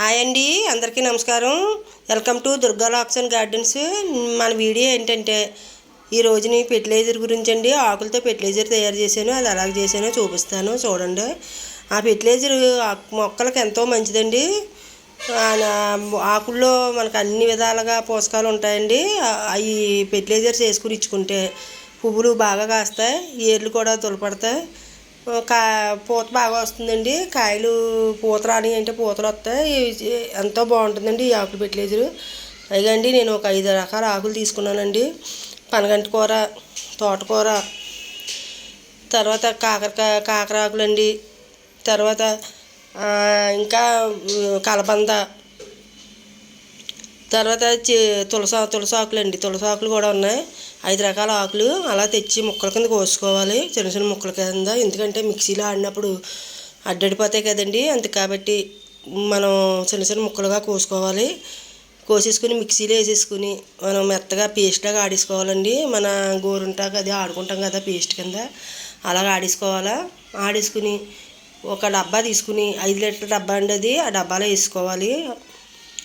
Hi అండి అందరికీ నమస్కారం. Welcome to Durga lakes and gardens. మన వీడియో ఏంటంటే ఈ రోజుని ఫెర్టిలైజర్ గురించి అండి ఆకులతో ఫెర్టిలైజర్ తయారు చేశాను. అది అలాగ చేశానో చూపిస్తాను. చూడండి. ఆ ఫెర్టిలైజర్ మొక్కలకు ఎంతో మంచిదండి. ఆకుల్లో మనకు అన్ని విధాలుగా పోషకాలు ఉంటాయండి. అవి ఫెర్టిలైజర్స్ వేసుకుని ఇచ్చుకుంటే పువ్వులు బాగా కాస్తాయి. ఏర్లు కూడా తులపడతాయి. కా పూత బాగా వస్తుందండి. కాయలు పూత రాని అంటే పూతలు వస్తాయి. ఎంతో బాగుంటుందండి ఈ ఆకులు పెట్టలేదు పైగా అండి నేను ఒక ఐదు రకాల ఆకులు తీసుకున్నానండి. పనగంట కూర తోటకూర తర్వాత కాకరకాయ కాకరాకులు అండి తర్వాత ఇంకా కలబంద. తర్వాత తులసా తులసాకులు అండి తులసాకులు కూడా ఉన్నాయి. ఐదు రకాల ఆకులు అలా తెచ్చి ముక్కల కింద కోసుకోవాలి. చిన్న చిన్న ముక్కల కింద. ఎందుకంటే మిక్సీలో ఆడినప్పుడు అడ్డడిపోతాయి కదండి. అంతే కాబట్టి మనం చిన్న చిన్న ముక్కలుగా కోసుకోవాలి. కోసేసుకుని మిక్సీలో వేసేసుకుని మనం మెత్తగా పేస్ట్లాగా ఆడేసుకోవాలండి. మన గోరుంటాక అది ఆడుకుంటాం కదా పేస్ట్ కింద. అలాగ ఆడేసుకోవాలా? ఆడేసుకుని ఒక డబ్బా తీసుకుని ఐదు లీటర్ల డబ్బా అండి అది. ఆ డబ్బాలో వేసుకోవాలి.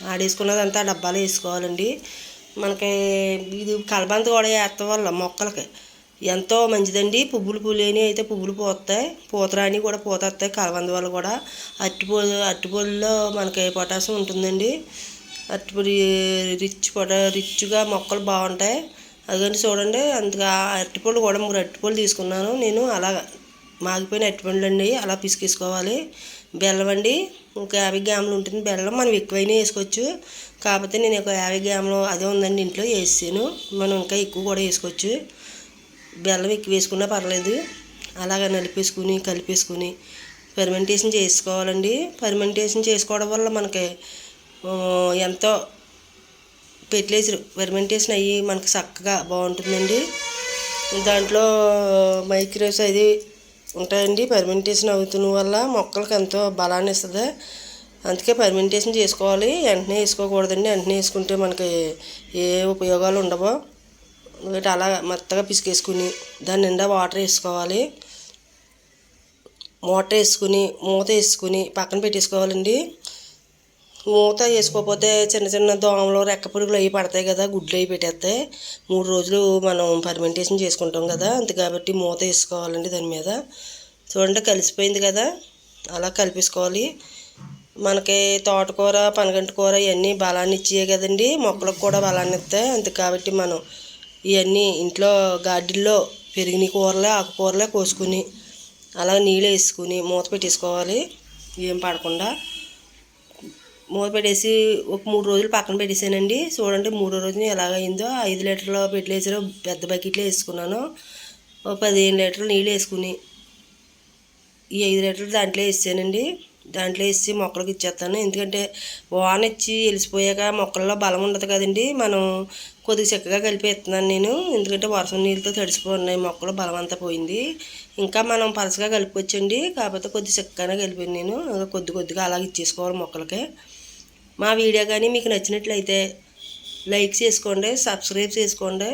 ఆడేసుకున్నదంతా ఆ డబ్బాలో వేసుకోవాలండి. మనకి ఇది కలబంద కూడా వేస్తాం వల్ల మొక్కలకి. ఎంతో మంచిదండి. పువ్వులు పూలేని అయితే పువ్వులు పోతాయి. పూతరాని కూడా పూతస్తాయి కలబంద వల్ల కూడా. అరటిపో అరటిపూలలో మనకి పొటాషియం ఉంటుందండి? అరటిపొడి రిచ్ పొట రిచ్గా మొక్కలు బాగుంటాయి. అదని చూడండి. అందుకు అరటిపళ్ళు కూడా మూడు అరటిపళ్ళు తీసుకున్నాను. నేను అలా మాగిపోయిన అరటిపండ్లు అండి. అలా పిసికేసుకోవాలి. బెల్లం అండి. ఇంకా యాభై గ్రాములు ఉంటుంది. బెల్లం మనం ఎక్కువైనా వేసుకోవచ్చు. కాకపోతే నేను ఒక యాభై గ్రాములు అదే ఉందండి ఇంట్లో వేసాను మనం ఇంకా ఎక్కువ కూడా వేసుకోవచ్చు. బెల్లం ఎక్కువ వేసుకున్నా పర్లేదు. అలాగ నలిపేసుకుని కలిపేసుకుని ఫెర్మెంటేషన్ చేసుకోవాలండి. ఫెర్మెంటేషన్ చేసుకోవడం వల్ల మనకి ఎంతో ఫెర్టిలైజర్ ఫెర్మెంటేషన్ అయ్యి మనకి చక్కగా బాగుంటుందండి. దాంట్లో మైక్రోస్ అది ఉంటాయండి. పర్మెంటేషన్ అవుతున్న వల్ల మొక్కలకు ఎంతో బలాన్ని ఇస్తుంది. అందుకే పర్మెంటేషన్ చేసుకోవాలి. వెంటనే వేసుకోకూడదండి. వెంటనే వేసుకుంటే మనకి ఏ ఉపయోగాలు ఉండవు. వీటి అలా మెత్తగా పిసికేసుకుని దాని నిండా వాటర్ వేసుకోవాలి. వాటర్ వేసుకుని మూత వేసుకుని పక్కన పెట్టేసుకోవాలండి. మూత వేసుకోకపోతే చిన్న చిన్న దోమలు రెక్క పురుగులు అవి పడతాయి కదా గుడ్లు అవి పెట్టేస్తాయి మూడు రోజులు మనం ఫర్మెంటేషన్ చేసుకుంటాం కదా అంతే కాబట్టి మూత వేసుకోవాలండి దాని మీద. చూడండి కలిసిపోయింది కదా అలా కలిపేసుకోవాలి. మనకి తోటకూర పనగంటి కూర ఇవన్నీ బలాన్ని ఇచ్చాయి కదండి మొక్కలకు కూడా బలాన్ని ఇస్తాయి అంతే కాబట్టి మనం ఇవన్నీ ఇంట్లో గార్డెన్లో పెరిగిన కూరలే ఆకుకూరలే కోసుకుని అలా నీళ్ళు వేసుకుని మూత పెట్టేసుకోవాలి ఏం పడకుండా. మూత పెట్టేసి ఒక మూడు రోజులు పక్కన పెట్టేసానండి చూడండి మూడో రోజున ఎలాగైందో. ఐదు లీటర్లు పెట్టలేసారు పెద్ద బకెట్లో వేసుకున్నాను. ఒక పదిహేను లీటర్లు నీళ్ళు వేసుకుని ఈ ఐదు లీటర్లు దాంట్లో వేసానండి. దాంట్లో వేసి మొక్కలకు ఇచ్చేస్తాను. ఎందుకంటే వాన ఇచ్చి వెలిసిపోయాక మొక్కల్లో బలం ఉండదు కదండి. మనం కొద్దిగా చక్కగా కలిపి ఇస్తున్నాను నేను. ఎందుకంటే వర్షం నీళ్ళతో తడిసిపోయినాయి మొక్కలు బలం అంతా పోయింది. ఇంకా మనం పలసగా కలుపుకొచ్చండి కాకపోతే కొద్ది చక్కగానే కలిపాను నేను. కొద్ది కొద్దిగా అలాగ ఇచ్చేసుకోవాలి మొక్కలకి. మా వీడియో కానీ మీకు నచ్చినట్లయితే లైక్ చేసుకోండి సబ్స్క్రైబ్ చేసుకోండి.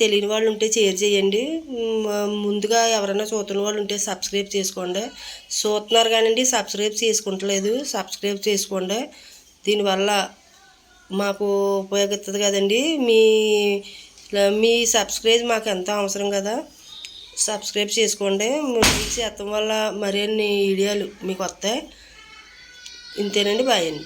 తెలియని వాళ్ళు ఉంటే షేర్ చేయండి. ముందుగా ఎవరైనా చూస్తున్న వాళ్ళు ఉంటే సబ్స్క్రైబ్ చేసుకోండి. చూస్తున్నారు కానివ్వండి సబ్స్క్రైబ్ చేసుకుంటలేదు సబ్స్క్రైబ్ చేసుకోండి. దీనివల్ల మాకు ఉపయోగిస్తుంది కదండి. మీ మీ సబ్స్క్రైబ్ మాకు ఎంతో అవసరం కదా. సబ్స్క్రైబ్ చేసుకోండి. మీకు చేస్తాం వల్ల మరిన్ని వీడియోలు మీకు వస్తాయి. ఇంతేనండి బాయ్ అండి.